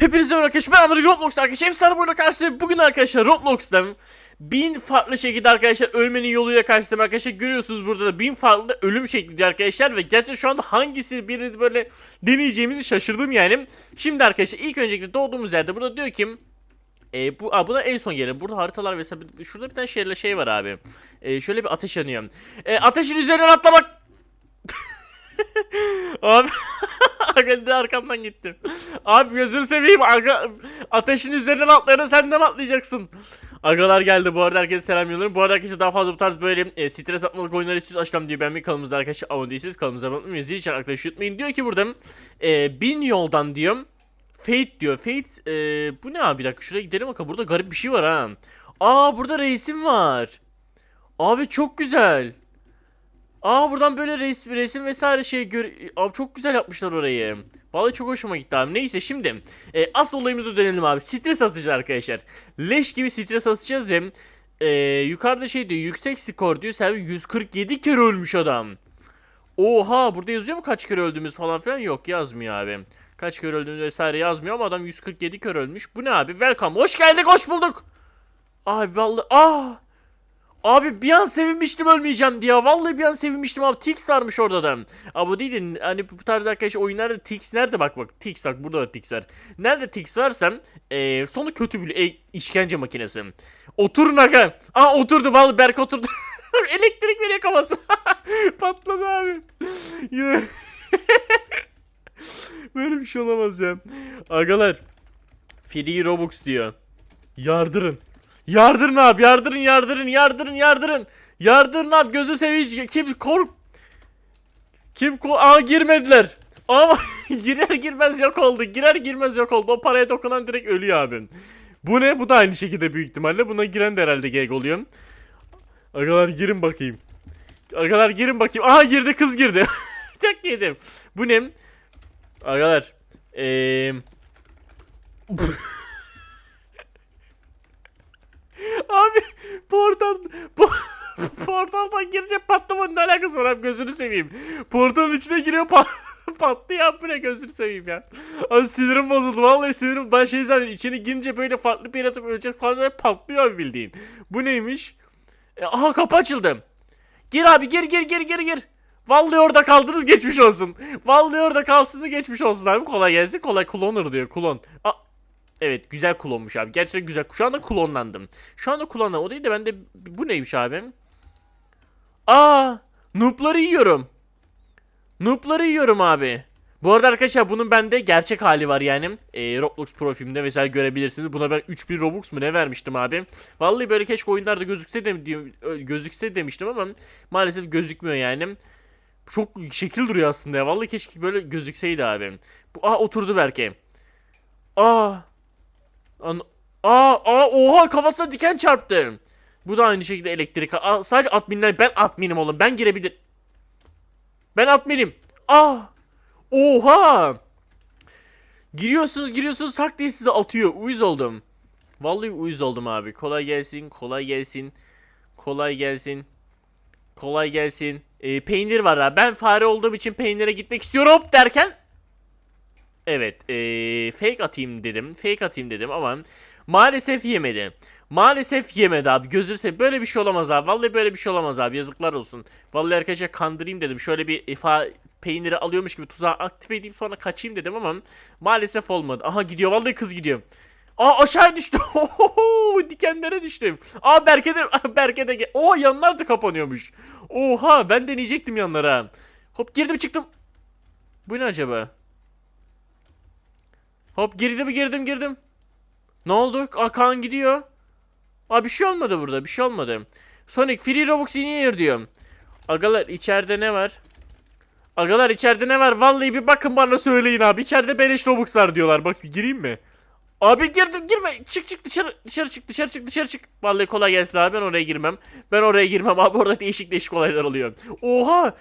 Hepinize merhaba arkadaşlar. Ben Amir Roblox arkadaşlar. Efsane burada karşınızda. Bugün arkadaşlar Roblox'ta bin farklı şekilde arkadaşlar ölmenin yoluyla karşılaştım arkadaşlar. Görüyorsunuz burada da bin farklı ölüm şekli arkadaşlar. Ve gerçekten şu anda hangisi birini böyle deneyeceğimizi şaşırdım yani. Şimdi arkadaşlar ilk öncelikle doğduğumuz yerde burada diyor ki e, bu, aa, buna en son gelelim. Burada haritalar vesaire. Şurada bir tane şeyle şey var abi. E, şöyle bir ateş yanıyor. E, ateşin üzerinden atlamak. abi De arkamdan gittim. Abi gözünü seveyim. Aga, ateşin üzerinden atlayana senden atlayacaksın. Agalar geldi bu arada herkese selam yolluyorum. Bu arada arkadaşlar daha fazla bu tarz böyle e, stres atmalık oyunları için açlam diye beğenmeyi kanalımızda arkadaşlar abone değilseniz kanalımıza abone olmayı zil için arkadaşlar yutmayın. Diyor ki burada e, bin yoldan diyorum. Fate diyor. Fate e, bu ne abi bir dakika şuraya gidelim bakalım. Burada garip bir şey var ha. Aa burada reisim var. Abi çok güzel. Aa buradan böyle res, resim vesaire şey gör... Abi çok güzel yapmışlar orayı. Vallahi çok hoşuma gitti abi. Neyse şimdi e, asıl olayımıza dönelim abi. Stres atıcı arkadaşlar. Leş gibi stres atacağız hem e, yukarıda şey diyor yüksek skor diyor. Sen 147 kere ölmüş adam. Oha burada yazıyor mu kaç kere öldüğümüz falan filan yok yazmıyor abi. Kaç kere öldüğümüz vesaire yazmıyor ama adam 147 kere ölmüş. Bu ne abi? Welcome. Hoş geldik, hoş bulduk. Abi vallahi ah Abi bir an sevinmiştim ölmeyeceğim diye. Vallahi bir an sevinmiştim abi. Tix varmış orada da. Abi bu değil de hani bu tarz arkadaş oyunlarda Tix nerede bak bak. Tix bak burada da Tix var. Nerede Tix varsam eee sonu kötü bir e, işkence makinesi. Oturun aga. Aa oturdu vallahi Berk oturdu. Elektrik veriyor kafası. Patladı abi. Böyle bir şey olamaz ya. Agalar. Free Robux diyor. Yardırın. Yardırın abi yardırın yardırın yardırın yardırın. Yardırın abi gözü seveyim. Kim kork... Kim kork... Aa girmediler. Ama girer girmez yok oldu. Girer girmez yok oldu. O paraya dokunan direkt ölüyor abi. Bu ne? Bu da aynı şekilde büyük ihtimalle. Buna giren de herhalde gag oluyor. Arkadaşlar girin bakayım. Arkadaşlar girin bakayım. Aha girdi kız girdi. Tek yedim. Bu ne? Arkadaşlar. Eee... Abi portal po portaldan girince patlamanın ne alakası var abi gözünü seveyim. Portalın içine giriyor pat patlıyor abi bu ne gözünü seveyim ya. Abi sinirim bozuldu vallahi sinirim ben şey zannediyorum içine girince böyle farklı bir yaratık ölecek falan zaten patlıyor bildiğin. Bu neymiş? E, aha kapı açıldı. Gir abi gir gir gir gir gir. Vallahi orada kaldınız geçmiş olsun. Vallahi orada kalsın geçmiş olsun abi. Kolay gelsin. Kolay kullanır diyor. Kulon. Aa, Evet güzel klonmuş abi. Gerçekten güzel. Şu anda klonlandım. Şu anda klonlandım. O değil de ben de bu neymiş abi? Aa, noob'ları yiyorum. Noob'ları yiyorum abi. Bu arada arkadaşlar bunun bende gerçek hali var yani. Ee, Roblox profilimde vesaire görebilirsiniz. Buna ben 3000 Robux mu ne vermiştim abi. Vallahi böyle keşke oyunlarda gözükse de gözükse demiştim ama maalesef gözükmüyor yani. Çok şekil duruyor aslında ya. Vallahi keşke böyle gözükseydi abi. Bu, aa oturdu belki. Aa An aa, aa oha kafasına diken çarptı. Bu da aynı şekilde elektrik. Aa, sadece adminler ben adminim oğlum. Ben girebilir. Ben adminim. Aa! Oha! Giriyorsunuz giriyorsunuz tak diye size atıyor. Uyuz oldum. Vallahi uyuz oldum abi. Kolay gelsin, kolay gelsin. Kolay gelsin. Kolay gelsin. Ee, peynir var abi. Ben fare olduğum için peynire gitmek istiyorum derken Evet, ee, fake atayım dedim. Fake atayım dedim ama maalesef yemedi. Maalesef yemedi abi. Seveyim. Böyle bir şey olamaz abi. Vallahi böyle bir şey olamaz abi. Yazıklar olsun. Vallahi arkadaşlar kandırayım dedim. Şöyle bir ifa peyniri alıyormuş gibi tuzağı aktif edeyim sonra kaçayım dedim ama maalesef olmadı. Aha gidiyor. Vallahi kız gidiyor. Aa aşağı düştü. Ohoho, dikenlere düştüm. Aa Berke de Berke de Oo yanlar da kapanıyormuş. Oha ben deneyecektim yanlara. Hop girdim çıktım. Bu ne acaba? Hop girdim girdim girdim. Ne oldu? Aa Kaan gidiyor. Aa bir şey olmadı burada. Bir şey olmadı. Sonic Free Robux iniyor diyorum. Agalar içeride ne var? Agalar içeride ne var? Vallahi bir bakın bana söyleyin abi. İçeride beleş Robux var diyorlar. Bak bir gireyim mi? Abi girdim girme. Çık çık dışarı dışarı çık dışarı çık dışarı çık. Vallahi kolay gelsin abi ben oraya girmem. Ben oraya girmem abi orada değişik değişik olaylar oluyor. Oha!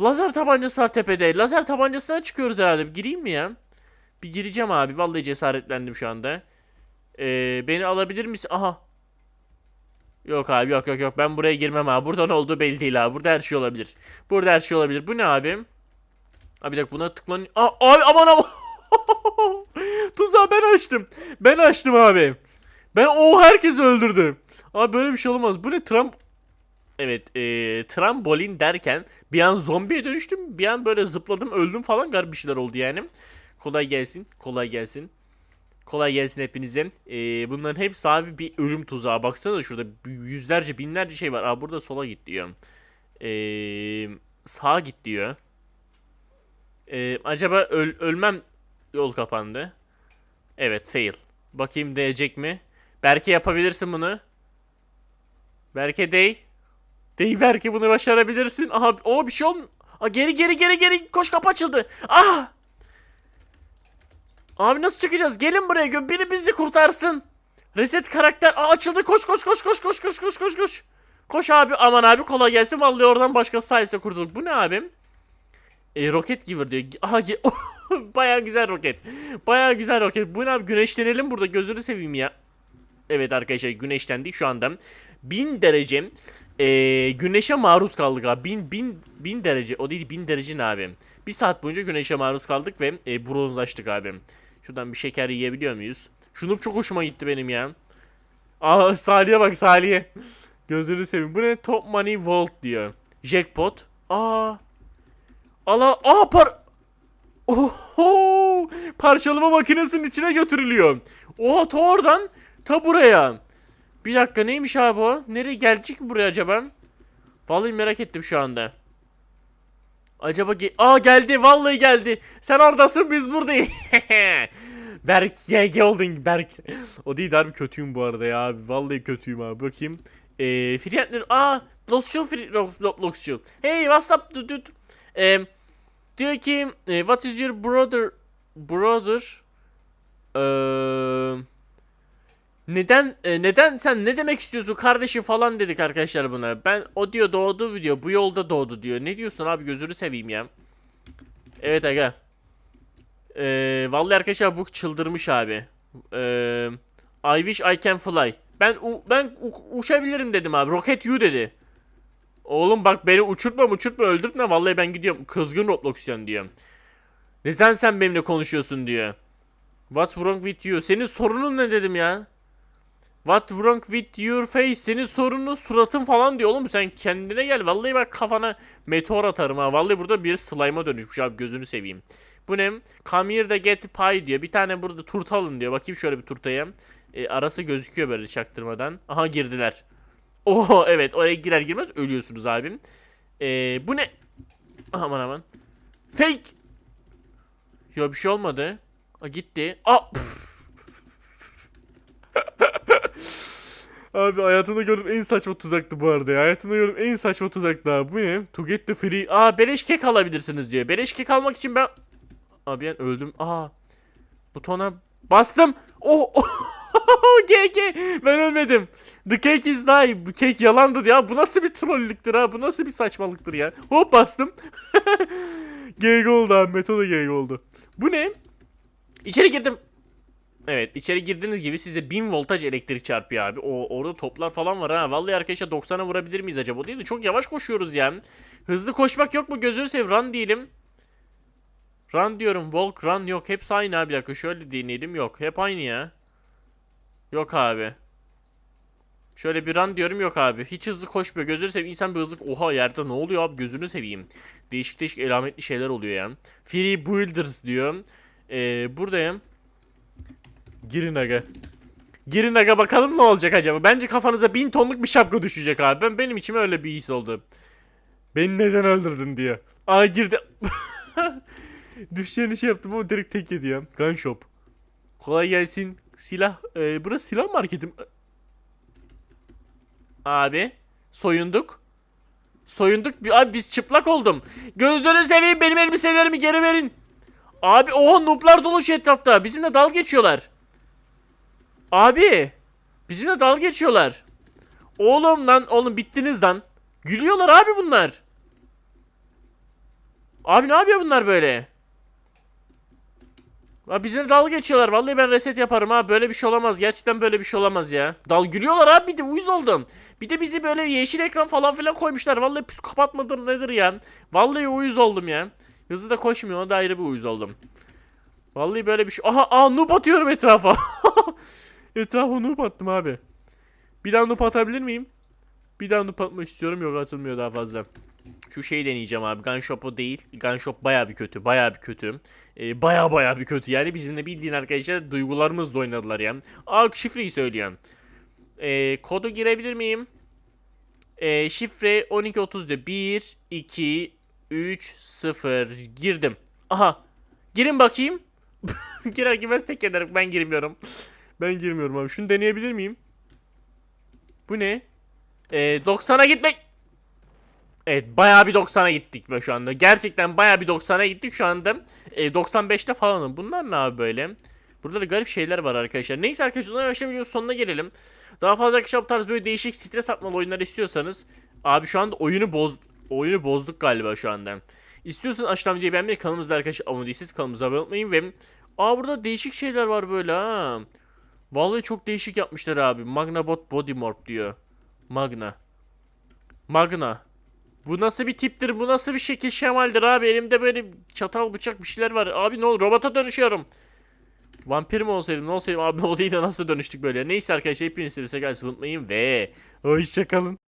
Lazer tabancası var tepede. Lazer tabancasına çıkıyoruz herhalde. Gireyim mi ya? Bir gireceğim abi. Vallahi cesaretlendim şu anda. Ee, beni alabilir misin? Aha. Yok abi yok yok yok. Ben buraya girmem abi. Burada ne olduğu belli değil abi. Burada her şey olabilir. Burada her şey olabilir. Bu ne abi? Abi bir dakika buna tıklan... Aa, abi aman aman. Tuzağı ben açtım. Ben açtım abi. Ben o herkesi öldürdüm. Abi böyle bir şey olmaz. Bu ne Trump? Evet, e, trambolin derken bir an zombiye dönüştüm. Bir an böyle zıpladım, öldüm falan garip bir şeyler oldu yani. Kolay gelsin, kolay gelsin. Kolay gelsin hepinize. E, bunların hepsi abi bir ölüm tuzağı. Baksana şurada yüzlerce, binlerce şey var. Aa burada sola git diyor. E, sağa git diyor. E, acaba öl- ölmem yol kapandı. Evet, fail. Bakayım değecek mi? Berke yapabilirsin bunu. Berke dey. Dey Berke bunu başarabilirsin. Aha o bir şey olm. Aa, geri geri geri geri koş kapı açıldı. Ah! Abi nasıl çıkacağız? Gelin buraya. gö- Biri bizi kurtarsın. Reset karakter Aa, açıldı. Koş koş koş koş koş koş koş koş koş. Koş abi aman abi kolay gelsin. Vallahi oradan başkası sayesinde kurtulduk. Bu ne abim? E, roket giver diyor. Aha ge- Baya güzel roket. Baya güzel roket. Bu ne abi? Güneşlenelim burada. Gözünü seveyim ya. Evet arkadaşlar güneşlendik şu anda. 1000 derece e, güneşe maruz kaldık abi. 1000 bin, bin derece. O değil 1000 derece ne abi? Bir saat boyunca güneşe maruz kaldık ve e, bronzlaştık abi. Şuradan bir şeker yiyebiliyor muyuz? Şunu çok hoşuma gitti benim ya. Aa Salih'e bak Salih'e. Gözünü seveyim. Bu ne? Top Money Vault diyor. Jackpot. Aa. Allah. Aa par... Oho! Parçalama makinesinin içine götürülüyor. Oha ta oradan ta buraya. Bir dakika neymiş abi o? Nereye gelecek buraya acaba? Vallahi merak ettim şu anda. Acaba ge Aa geldi vallahi geldi. Sen oradasın biz buradayız. Berk GG oldun Berk. o değil harbi kötüyüm bu arada ya abi. Vallahi kötüyüm abi. Bakayım. Eee Friendler. Aa Losçul Losçul. Hey what's up dude? Eee Diyor ki e, what is your brother brother Eee neden e, neden sen ne demek istiyorsun kardeşim falan dedik arkadaşlar buna. Ben o diyor doğdu video bu yolda doğdu diyor. Ne diyorsun abi gözünü seveyim ya. Evet aga. Ee, vallahi arkadaşlar bu çıldırmış abi. Ee, I wish I can fly. Ben ben uçabilirim dedim abi. Rocket you dedi. Oğlum bak beni uçurtma uçurtma öldürtme. Vallahi ben gidiyorum. Kızgın Robloxian diyor. Neden sen benimle konuşuyorsun diyor. What's wrong with you? Senin sorunun ne dedim ya? What wrong with your face? Senin sorunun suratın falan diyor oğlum. Sen kendine gel. Vallahi bak kafana meteor atarım ha. Vallahi burada bir slime'a dönüşmüş abi gözünü seveyim. Bu ne? Come here de get pie diyor. Bir tane burada turta alın diyor. Bakayım şöyle bir turtaya. E, arası gözüküyor böyle çaktırmadan. Aha girdiler. Oho evet oraya girer girmez ölüyorsunuz abim. E, bu ne? Aman aman. Fake. Yo bir şey olmadı. Aa, gitti. Aa. Abi hayatımda gördüğüm en saçma tuzaktı bu arada ya. Hayatımda gördüğüm en saçma tuzaktı abi. Bu ne? To get the free. Aa beleş kek alabilirsiniz diyor. Beleş kek almak için ben... Abi ben öldüm. Aa. Butona bastım. Oh. oh. GG. Ben ölmedim. The cake is lie. Bu kek yalandı ya. Bu nasıl bir trollüktür ha? Bu nasıl bir saçmalıktır ya? Hop bastım. GG oldu abi. Meto da GG oldu. Bu ne? İçeri girdim. Evet içeri girdiğiniz gibi size 1000 voltaj elektrik çarpıyor abi. O orada toplar falan var ha. Vallahi arkadaşlar 90'a vurabilir miyiz acaba? Değil de çok yavaş koşuyoruz ya. Hızlı koşmak yok mu? Gözünü seveyim. Run diyelim. Run diyorum. Walk run yok. Hepsi aynı abi. Bir dakika şöyle deneyelim. Yok. Hep aynı ya. Yok abi. Şöyle bir run diyorum yok abi. Hiç hızlı koşmuyor. Gözünü seveyim. İnsan bir hızlı... Oha yerde ne oluyor abi? Gözünü seveyim. Değişik değişik elametli şeyler oluyor ya. Free Builders diyor. Ee, buradayım. Girin aga. Girin aga bakalım ne olacak acaba. Bence kafanıza bin tonluk bir şapka düşecek abi. Ben benim içime öyle bir his oldu. Beni neden öldürdün diye. Aa girdi. Düşeceğini şey yaptım ama direkt tek yedi. Gun shop. Kolay gelsin. Silah. Ee, burası silah marketi mi? Abi. Soyunduk. Soyunduk. Abi biz çıplak oldum. Gözünü seveyim benim elbiselerimi geri verin. Abi oha nooblar dolu şu etrafta. Bizimle dal geçiyorlar. Abi. Bizimle dal geçiyorlar. Oğlum lan oğlum bittiniz lan. Gülüyorlar abi bunlar. Abi ne yapıyor bunlar böyle? Abi bizimle dalga geçiyorlar. Vallahi ben reset yaparım ha. Böyle bir şey olamaz. Gerçekten böyle bir şey olamaz ya. Dal gülüyorlar abi bir de uyuz oldum. Bir de bizi böyle yeşil ekran falan filan koymuşlar. Vallahi psikopat mıdır nedir ya? Vallahi uyuz oldum ya. Hızlı da koşmuyor. O da ayrı bir uyuz oldum. Vallahi böyle bir şey. Aha aa noob atıyorum etrafa. etrafa noob attım abi. Bir daha noob atabilir miyim? Bir daha noob atmak istiyorum. Yok atılmıyor daha fazla. Şu şeyi deneyeceğim abi. Gun Shop'u değil. Gun Shop baya bir kötü. Baya bir kötü. Ee, baya baya bir kötü. Yani bizimle bildiğin arkadaşlar duygularımızla oynadılar yani. Aa şifreyi söylüyorum. Ee, kodu girebilir miyim? Ee, şifre 1230'da 1, 2, 3, 0 girdim. Aha. Girin bakayım. Girer girmez tek ederim. Ben girmiyorum. Ben girmiyorum abi. Şunu deneyebilir miyim? Bu ne? Ee, 90'a gitmek. Evet bayağı bir 90'a gittik be şu anda. Gerçekten bayağı bir 90'a gittik şu anda. E, 95'te falanım. Bunlar ne abi böyle? Burada da garip şeyler var arkadaşlar. Neyse arkadaşlar o zaman yavaştan videonun sonuna gelelim. Daha fazla arkadaşlar bu tarz böyle değişik stres atmalı oyunlar istiyorsanız. Abi şu anda oyunu boz oyunu bozduk galiba şu anda. İstiyorsanız aşağıdan videoyu beğenmeyi kanalımızda arkadaşlar abone değilseniz kanalımıza abone olmayı ve Aa burada değişik şeyler var böyle ha. Vallahi çok değişik yapmışlar abi. Magnabot Body Morph diyor. Magna. Magna. Bu nasıl bir tiptir? Bu nasıl bir şekil şemaldir abi? Elimde böyle çatal bıçak bir şeyler var. Abi ne olur robota dönüşüyorum. Vampir mi olsaydım ne olsaydım abi o değil de nasıl dönüştük böyle. Neyse arkadaşlar hepiniz size unutmayın ve hoşçakalın.